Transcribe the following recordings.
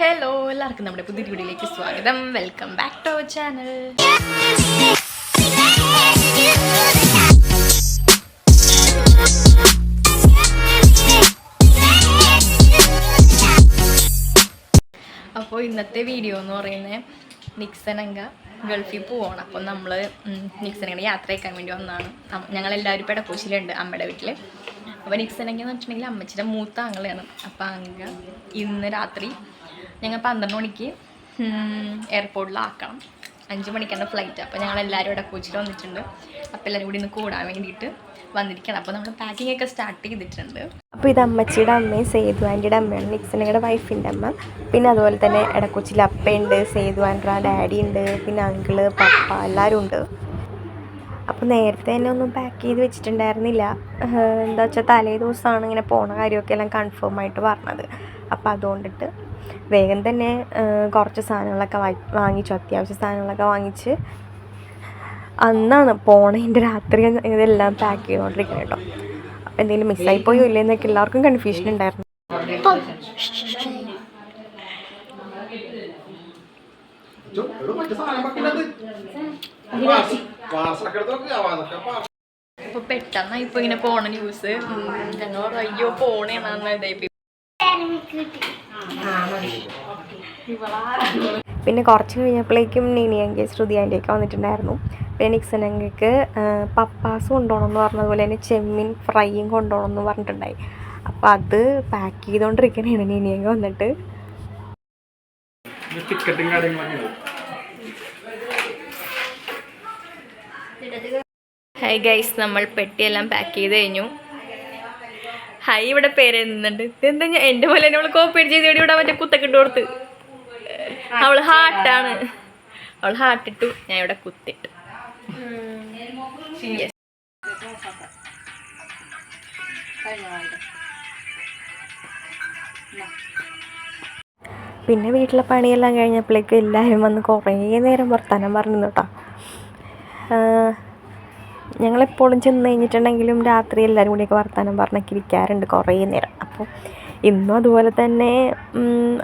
Hello എല്ലാവർക്കും നമ്മുടെ പുതിയ വീഡിയോയിലേക്ക് സ്വാഗതം. Welcome back to our channel അപ്പോൾ ഇന്നത്തെ വീഡിയോ എന്ന് പറയുന്നത് നിക്സനങ്ക ഗൾഫിൽ പോവാണ്. അപ്പം നമ്മൾ നിക്സനങ്ങനെ യാത്ര അയക്കാൻ വേണ്ടി വന്നതാണ്. ഞങ്ങളെല്ലാവരും ഇപ്പോൾ ഇടക്കൂശിലുണ്ട് അമ്മയുടെ വീട്ടിൽ അപ്പോൾ നിക്സനങ്ക എന്ന് വെച്ചിട്ടുണ്ടെങ്കിൽ അമ്മച്ചിയുടെ മൂത്ത ആങ്ങളെയാണ്. അപ്പോൾ അങ്ങ ഇന്ന് രാത്രി ഞങ്ങൾ പന്ത്രണ്ട് മണിക്ക് എയർപോർട്ടിലാക്കണം അഞ്ച് മണിക്കാണ് ഫ്ലൈറ്റ് അപ്പോൾ ഞങ്ങൾ എല്ലാവരും ഇവിടെ കൊച്ചിയിൽ വന്നിട്ടുണ്ട്. അപ്പോൾ എല്ലാവരും കൂടി ഇന്ന് കൂടാൻ വേണ്ടിയിട്ട് വന്നിരിക്കണം. അപ്പോൾ നമ്മൾ പാക്കിംഗ് ഒക്കെ സ്റ്റാർട്ട് ചെയ്തിട്ടുണ്ട്. അപ്പോൾ ഇത് അമ്മച്ചിയുടെ അമ്മയും സേതു ആന്റിയുടെ അമ്മയാണ്. നിക്സനയുടെ വൈഫിന്റെ അമ്മ. പിന്നെ അതുപോലെ തന്നെ ഇടക്കൊച്ചിയിൽ അപ്പയുണ്ട് സേതു ആൻഡ്ര ഡാഡി ഉണ്ട് പിന്നെ അങ്കിൾ പപ്പ എല്ലാവരും ഉണ്ട്. അപ്പോൾ നേരത്തെ തന്നെ ഒന്നും പാക്ക് ചെയ്ത് വെച്ചിട്ടുണ്ടായിരുന്നില്ല. എന്താ വെച്ചാൽ തലേ ദിവസമാണ് ഇങ്ങനെ പോണ കാര്യമൊക്കെ എല്ലാം കൺഫേം ആയിട്ട് പറഞ്ഞത്. അപ്പോൾ അതുകൊണ്ടിട്ട് വേഗം തന്നെ കുറച്ച് സാധനങ്ങളൊക്കെ വാങ്ങിച്ചു. അത്യാവശ്യ സാധനങ്ങളൊക്കെ വാങ്ങിച്ച് അന്നാണ് പോണതിന്റെ രാത്രി ഇതെല്ലാം പാക്ക് ചെയ്തുകൊണ്ടിരിക്കുന്നത് കേട്ടോ എന്തെങ്കിലും മിസ്സായി പോയോ ഇല്ലേ എന്നൊക്കെ എല്ലാവർക്കും കൺഫ്യൂഷൻ ഉണ്ടായിരുന്നു. അപ്പോൾ പെട്ടെന്ന് ഇപ്പോൾ ഇങ്ങനെ പോണ ന്യൂസ് ഞങ്ങൾ അയ്യോ പോണേന്നാണ് ഇതായി പിന്നെ കുറച്ച് കഴിഞ്ഞപ്പോഴേക്കും നീനിയങ്കി ശ്രുതി ആന്റിയൊക്കെ വന്നിട്ടുണ്ടായിരുന്നു. പിന്നെ നിക്സനങ്കക്ക് പപ്പാസ് കൊണ്ടുപോകണം എന്ന് പറഞ്ഞതുപോലെ തന്നെ ചെമ്മീൻ ഫ്രൈയും കൊണ്ടുപോകണം എന്ന് പറഞ്ഞിട്ടുണ്ടായി. അപ്പം അത് പാക്ക് ചെയ്തുകൊണ്ടിരിക്കണേണ് നീനിയങ്ക വന്നിട്ട്. ടിക്കറ്റും ഹായ് ഗൈസ് നമ്മൾ പെട്ടിയെല്ലാം പാക്ക് ചെയ്ത് കഴിഞ്ഞു. ഹായ് ഇവിടെ പേര് എഴുതുന്നുണ്ട്. എന്താ ഞാൻ എന്റെ പോലെ തന്നെ അവൾ കോപ്പി ചെയ്ത് ഇവിടെ മറ്റേ കുത്തൊക്കെ ഇട്ട് കൊടുത്ത് അവൾ ഹാർട്ടാണ് അവൾ ഹാർട്ടിട്ടു ഞാൻ ഇവിടെ കുത്തിട്ടു. പിന്നെ വീട്ടിലെ പണിയെല്ലാം കഴിഞ്ഞപ്പോഴേക്കും എല്ലാവരും വന്ന് കുറേ നേരം വർത്തമാനം പറഞ്ഞു കേട്ടോ. ഞങ്ങളെപ്പോഴും ചെന്ന് കഴിഞ്ഞിട്ടുണ്ടെങ്കിലും രാത്രി എല്ലാവരും കൂടിയൊക്കെ വർത്തമാനം പറഞ്ഞൊക്കെ ഇരിക്കാറുണ്ട് കുറേ നേരം. അപ്പോൾ ഇന്നും അതുപോലെ തന്നെ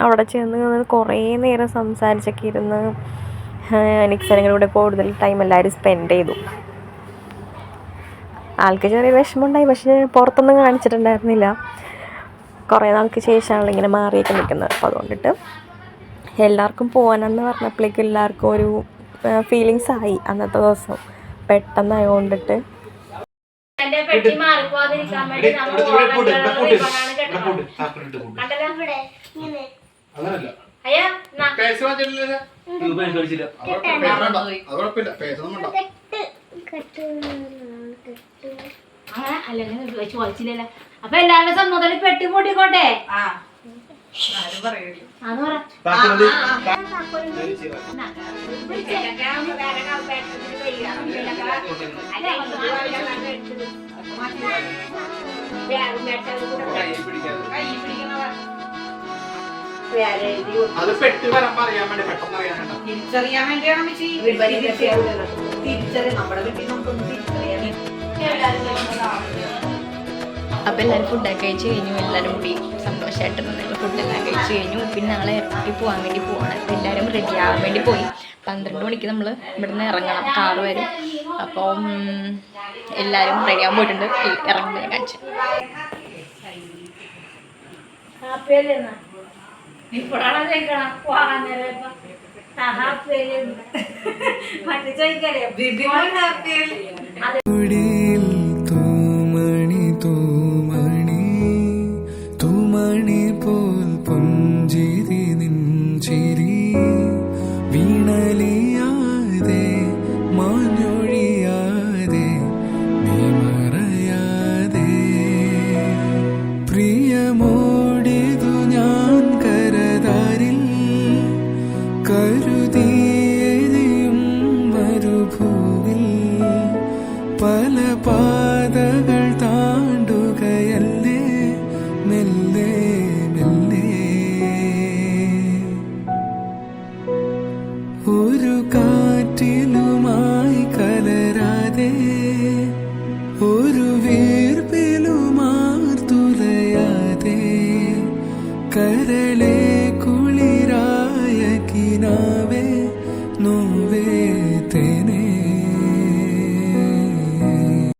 അവിടെ ചെന്ന് കുറേ നേരം സംസാരിച്ചൊക്കെ ഇരുന്ന് നിക്സനങ്ങളുടെ കൂടെ കൂടുതൽ ടൈം എല്ലാവരും സ്പെൻഡ് ചെയ്തു. ആൾക്ക് ചെറിയ വിഷമമുണ്ടായി പക്ഷേ പുറത്തൊന്നും കാണിച്ചിട്ടുണ്ടായിരുന്നില്ല. കുറേ നാൾക്ക് ശേഷമാണല്ലോ ഇങ്ങനെ മാറിയൊക്കെ നിൽക്കുന്നത്. അപ്പോൾ അതുകൊണ്ടിട്ട് എല്ലാവർക്കും പോകാനെന്ന് പറഞ്ഞപ്പോഴേക്കും എല്ലാവർക്കും ഒരു ഫീലിങ്സ് ആയി അന്നത്തെ ദിവസം. പെട്ടെന്നായതുകൊണ്ടിട്ട് എന്റെ പെട്ടി മാറിപ്പോവാതിരിക്കാൻ വേണ്ടി നമ്മൾ അങ്ങനല്ല. അയ്യാ എന്നാ. പേസ് വാങ്ങിച്ചിട്ടില്ല അത് കുഴപ്പമില്ല പേസ് ഒന്നും വേണ്ട. അങ്ങനെ അല്ലെങ്കിൽ ചോദിച്ചില്ലല്ലോ അപ്പൊ എല്ലാവരുടെ സമ്മതം പെട്ടി പറ അത് പെട്ട് വരാൻ പറയാൻ വേണ്ടി പെട്ടെന്ന് അറിയാൻ വേണ്ട. തിരിച്ചറിയാൻ വേണ്ടിയാണ് മിച്ചി തിരിച്ചറിയാം നമ്മുടെ വീട്ടിൽ നമുക്കൊന്ന് തിരിച്ചറിയാൻ അപ്പോൾ എല്ലാവരും ഫുഡൊക്കെ കഴിച്ച് കഴിഞ്ഞു എല്ലാവരും കൂടി സന്തോഷമായിട്ട് ഞങ്ങൾ ഫുഡെല്ലാം കഴിച്ച് കഴിഞ്ഞു. പിന്നെ ഞങ്ങൾ എയർപോർട്ടിൽ പോകാൻ വേണ്ടി പോവാണ്. അപ്പോൾ എല്ലാവരും റെഡി ആവാൻ വേണ്ടി പോയി. പന്ത്രണ്ട് മണിക്ക് നമ്മൾ ഇവിടുന്ന് ഇറങ്ങണം കാറ് വരും. അപ്പോൾ എല്ലാവരും റെഡി ആവാൻ പോയിട്ടുണ്ട്. ഇ- ഇറങ്ങുമ്പോൾ ഞാൻ കാണിച്ചു മറ്റേ ചോദിക്കല്ലേ? കരുതിയെരിയും മരുഭൂവിൽ പല പാതകൾ താണ്ടുകയല്ലേ? മെല്ലെ മെല്ലെ. ഒരു കാറ്റിലുമായി കലരാതെ ഒരു വീർപ്പിലുമാർ തുലയാതെ കുളിര తాకినావే నువ్వే